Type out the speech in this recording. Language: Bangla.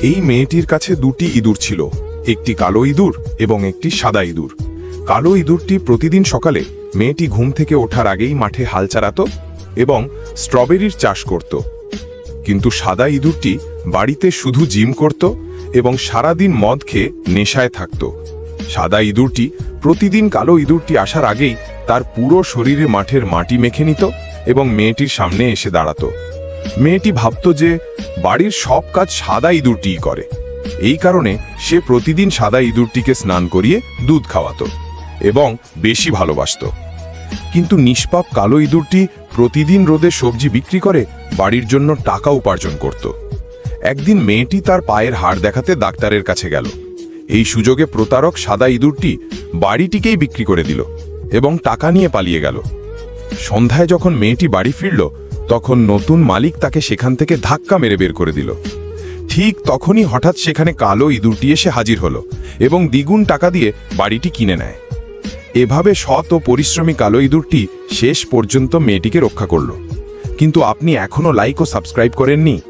এই মেয়েটির কাছে দুটি ইঁদুর ছিল, একটি কালো ইঁদুর এবং একটি সাদা ইঁদুর। কালো ইঁদুরটি প্রতিদিন সকালে মেয়েটি ঘুম থেকে ওঠার আগেই মাঠে হাল চালাতো এবং স্ট্রবেরির চাষ করত। কিন্তু সাদা ইঁদুরটি বাড়িতে শুধু জিম করত এবং সারাদিন মদ খেয়ে নেশায় থাকত। সাদা ইঁদুরটি প্রতিদিন কালো ইঁদুরটি আসার আগেই তার পুরো শরীরে মাঠের মাটি মেখে নিত এবং মেয়েটির সামনে এসে দাঁড়াত। মেয়েটি ভাবত যে বাড়ির সব কাজ সাদা ইঁদুরটিই করে। এই কারণে সে প্রতিদিন সাদা ইঁদুরটিকে স্নান করিয়ে দুধ খাওয়াত এবং বেশি ভালোবাসতো। কিন্তু নিষ্পাপ কালো ইঁদুরটি প্রতিদিন রোদে সবজি বিক্রি করে বাড়ির জন্য টাকা উপার্জন করত। একদিন মেয়েটি তার পায়ের হাড় দেখাতে ডাক্তারের কাছে গেল। এই সুযোগে প্রতারক সাদা ইঁদুরটি বাড়িটিকেই বিক্রি করে দিল এবং টাকা নিয়ে পালিয়ে গেল। সন্ধ্যায় যখন মেয়েটি বাড়ি ফিরল তখন নতুন মালিক তাকে সেখান থেকে ধাক্কা মেরে বের করে দিল। ঠিক তখনই হঠাৎ সেখানে কালো ইঁদুরটি এসে হাজির হলো এবং দ্বিগুণ টাকা দিয়ে বাড়িটি কিনে নেয়। এভাবে সৎ ও পরিশ্রমী কালো ইঁদুরটি শেষ পর্যন্ত মেয়েটিকে রক্ষা করল। কিন্তু আপনি এখনও লাইক ও সাবস্ক্রাইব করেননি?